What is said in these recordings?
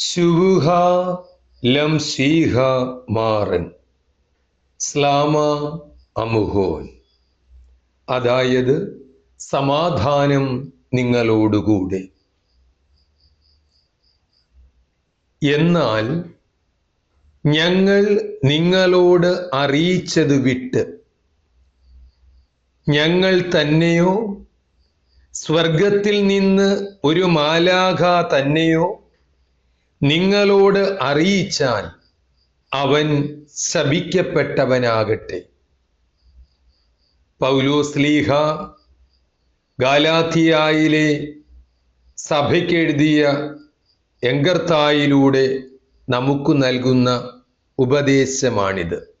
ശുവുഹ ലംസീഹ മാറൻ. സ്ലാമ അമുഹോൻ. അതായത് സമാധാനം നിങ്ങളോടുകൂടെ. എന്നാൽ ഞങ്ങൾ നിങ്ങളോട് അറിയിച്ചത് വിട്ട് ഞങ്ങൾ തന്നെയോ സ്വർഗത്തിൽ നിന്ന് ഒരു മാലാഖ തന്നെയോ നിങ്ങളോട് അറിയിച്ചാൽ അവൻ ശപിക്കപ്പെട്ടവനാകട്ടെ. പൗലോസ്ലീഹ ഗാലാത്തിയായിലെ സഭയ്ക്കെഴുതിയ എങ്കർത്തായിലൂടെ നമുക്ക് നൽകുന്ന ഉപദേശമാണിത്.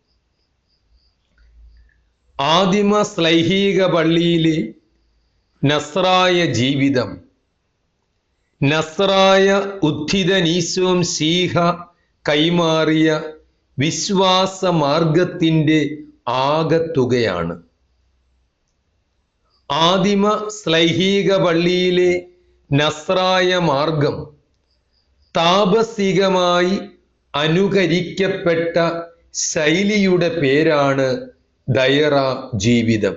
ആദിമ ശ്ലൈഹിക പള്ളിയിലെ നസ്രായ ജീവിതം നസ്രായ ഉദ്ധിതനീശോം സീഹ കൈമാറിയ വിശ്വാസ മാർഗത്തിന്റെ ആകത്തുകയാണ്. ആദിമ സ്ലൈഹീക പള്ളിയിലെ നസ്രായ മാർഗം താപസികമായി അനുകരിക്കപ്പെട്ട ശൈലിയുടെ പേരാണ് ദയറ ജീവിതം.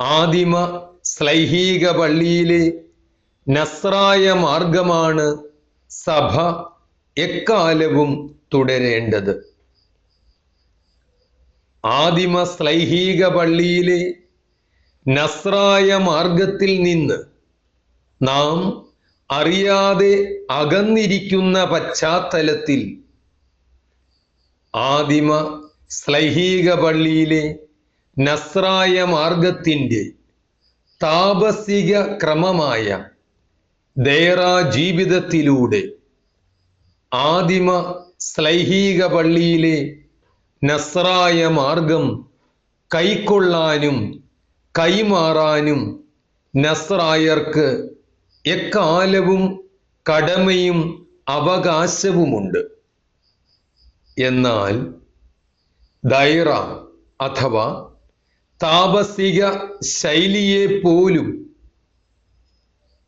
ആദിമ സ്ലൈഹീക പള്ളിയിലെ നസ്രായ മാർഗമാണ് സഭ എക്കാലവും തുടരേണ്ടത്. ആദിമ സ്ലൈഹീക പള്ളിയിലെ നസ്രായ മാർഗത്തിൽ നിന്ന് നാം അറിയാതെ അകന്നിരിക്കുന്ന പശ്ചാത്തലത്തിൽ ആദിമ സ്ലൈഹീക പള്ളിയിലെ നസ്രായ മാർഗത്തിന്റെ താപസിക ക്രമമായ ദേറ ജീവിതത്തിലൂടെ ആദിമ ശ്ലൈഹിക പള്ളിയിലെ നസ്രായ മാർഗം കൈക്കൊള്ളാനും കൈമാറാനും നസ്രായർക്ക് എക്കാലവും കടമയും അവകാശവുമുണ്ട്. എന്നാൽ ദൈറ അഥവാ താപസിക ശൈലിയെ പോലും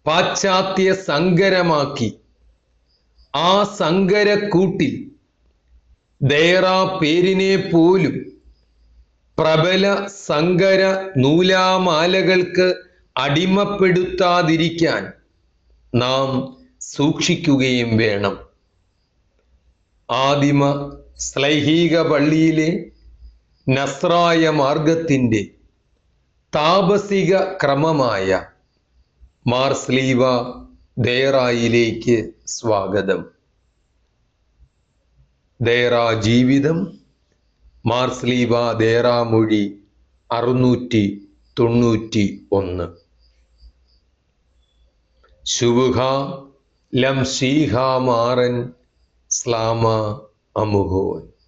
പാശ്ചാത്യ സങ്കരമാക്കി ആ സങ്കരക്കൂട്ടിൽ ദേറ പേരിനെ പോലും പ്രബല സങ്കര നൂലാമാലകൾക്ക് അടിമപ്പെടുത്താതിരിക്കാൻ നാം സൂക്ഷിക്കുകയും വേണം. ആദിമ ശ്ലൈഹിക പള്ളിയിലെ നസ്രായ മാർഗത്തിന്റെ താപസിക ക്രമമായ മാർസ്ലീവ ദേറായിലേക്ക് സ്വാഗതം. ദേറ ജീവിതം മാർസ്ലീവ ദേറാമൊഴി അറുന്നൂറ്റി തൊണ്ണൂറ്റി ഒന്ന്. ശുഭുഹ ലം ശീഹ മാറൻ സ്ലാമ അമുഹോൻ.